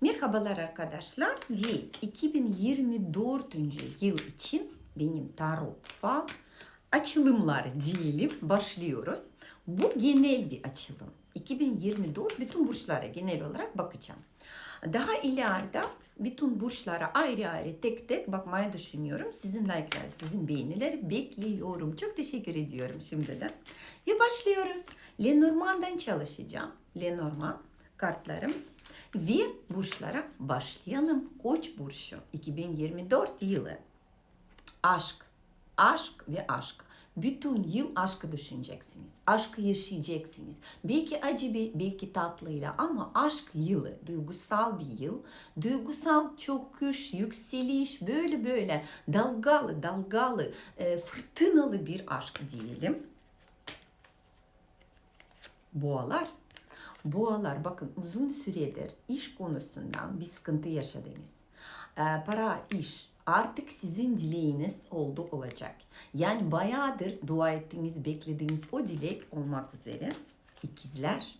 Merhabalar arkadaşlar ve 2024. yıl için benim tarot fal açılımları diyelim başlıyoruz. Bu genel bir açılım. 2024 bütün burçlara genel olarak bakacağım. Daha ileride bütün burçlara ayrı ayrı tek tek bakmayı düşünüyorum. Sizin like'lar, sizin beğenileri bekliyorum. Çok teşekkür ediyorum şimdiden. Ve başlıyoruz. Lenormand'dan çalışacağım. Lenormand kartlarımız. Ve burçlara başlayalım. Koç burcu 2024 yılı. Aşk, aşk ve aşk. Bütün yıl aşkı düşüneceksiniz. Aşkı yaşayacaksınız. Belki acı, belki tatlıyla ama aşk yılı, duygusal bir yıl. Duygusal çöküş, yükseliş, böyle böyle dalgalı dalgalı, e, fırtınalı bir aşk diyelim. Boğalar Boğalar bakın uzun süredir iş konusundan bir sıkıntı yaşadınız. Ee, para, iş artık sizin dileğiniz oldu olacak. Yani bayağıdır dua ettiğiniz, beklediğiniz o dilek olmak üzere. İkizler.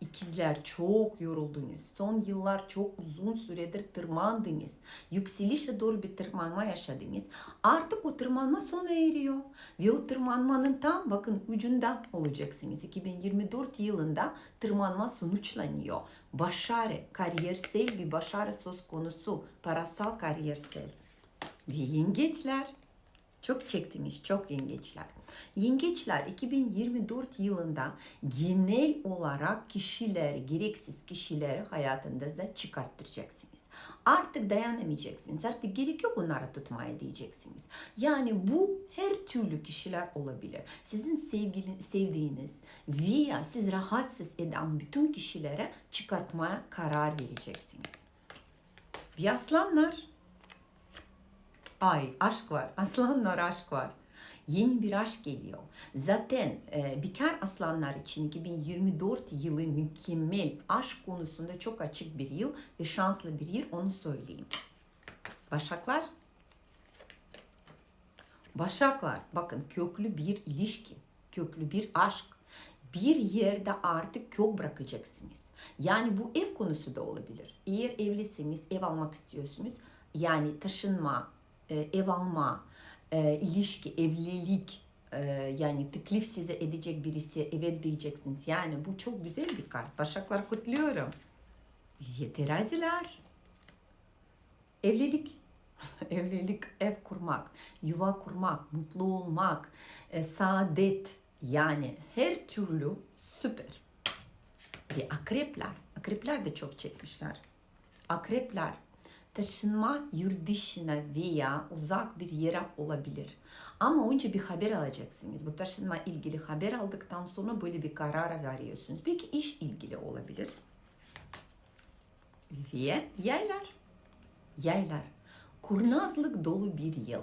İkizler çok yoruldunuz. Son yıllar çok uzun süredir tırmandınız. Yükselişe doğru bir tırmanma yaşadınız. Artık o tırmanma sona eriyor. Ve o tırmanmanın tam bakın ucunda olacaksınız. 2024 yılında tırmanma sonuçlanıyor. Başarı, kariyersel bir başarı söz konusu. Parasal kariyersel. Ve yengeçler. Çok çektiniz, çok yengeçler. Yengeçler 2024 yılında genel olarak kişileri, gereksiz kişileri hayatınızda çıkarttıracaksınız. Artık dayanamayacaksınız. Artık gerek yok onları tutmaya diyeceksiniz. Yani bu her türlü kişiler olabilir. Sizin sevgili, sevdiğiniz veya siz rahatsız eden bütün kişilere çıkartmaya karar vereceksiniz. Bir aslanlar Ay aşk var. Aslanlar aşk var. Yeni bir aşk geliyor. Zaten e, bekar aslanlar için 2024 yılı mükemmel aşk konusunda çok açık bir yıl ve şanslı bir yıl onu söyleyeyim. Başaklar Başaklar bakın köklü bir ilişki, köklü bir aşk. Bir yerde artık kök bırakacaksınız. Yani bu ev konusu da olabilir. Eğer evlisiniz, ev almak istiyorsunuz. Yani taşınma, ev alma, e, ilişki, evlilik e, yani teklif size edecek birisi evet diyeceksiniz. Yani bu çok güzel bir kart. Başaklar kutluyorum. Teraziler. Evlilik. Evlilik, ev kurmak, yuva kurmak, mutlu olmak, e, saadet yani her türlü süper. Ve akrepler. Akrepler de çok çekmişler. Akrepler taşınma yurt dışına veya uzak bir yere olabilir. Ama önce bir haber alacaksınız. Bu taşınma ilgili haber aldıktan sonra böyle bir karar veriyorsunuz. Belki iş ilgili olabilir. Ve yaylar. Yaylar. Kurnazlık dolu bir yıl.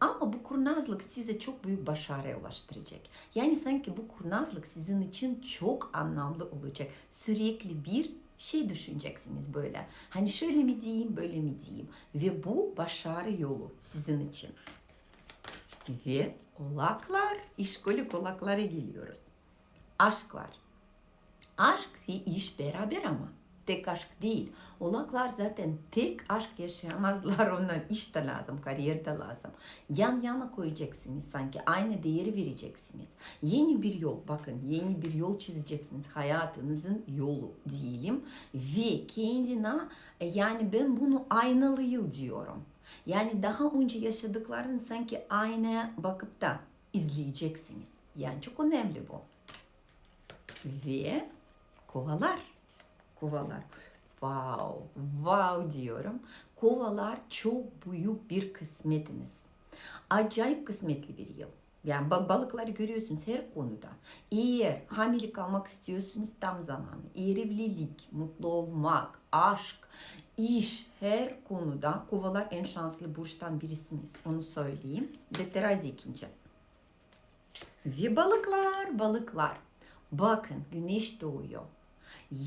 Ama bu kurnazlık size çok büyük başarıya ulaştıracak. Yani sanki bu kurnazlık sizin için çok anlamlı olacak. Sürekli bir şey düşüneceksiniz böyle. Hani şöyle mi diyeyim, böyle mi diyeyim? Ve bu başarı yolu sizin için. Ve oğlaklar, işkolik oğlaklara geliyoruz. Aşk var. Aşk ve iş beraber ama. Tek aşk değil. Oğlaklar zaten tek aşk yaşayamazlar. Onlar iş de lazım, kariyer de lazım. Yan yana koyacaksınız sanki. Aynı değeri vereceksiniz. Yeni bir yol, bakın yeni bir yol çizeceksiniz. Hayatınızın yolu diyelim. Ve kendine yani ben bunu aynalı yıl diyorum. Yani daha önce yaşadıklarını sanki aynaya bakıp da izleyeceksiniz. Yani çok önemli bu. Ve kovalar kovalar. Wow, wow diyorum. Kovalar çok büyük bir kısmetiniz. Acayip kısmetli bir yıl. Yani bak balıkları görüyorsunuz her konuda. Eğer hamile kalmak istiyorsunuz tam zamanı. Eğer evlilik, mutlu olmak, aşk, iş her konuda kovalar en şanslı burçtan birisiniz. Onu söyleyeyim. Ve terazi ikinci. Ve balıklar, balıklar. Bakın güneş doğuyor.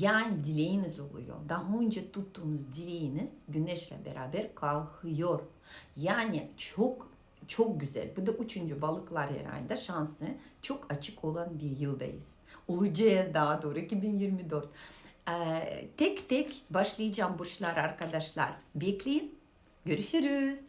Yani dileğiniz oluyor. Daha önce tuttuğunuz dileğiniz güneşle beraber kalkıyor. Yani çok çok güzel. Bu da üçüncü balıklar herhalde şanslı. Çok açık olan bir yıldayız. Olacağız daha doğru 2024. Ee, tek tek başlayacağım burçlar arkadaşlar. Bekleyin. Görüşürüz.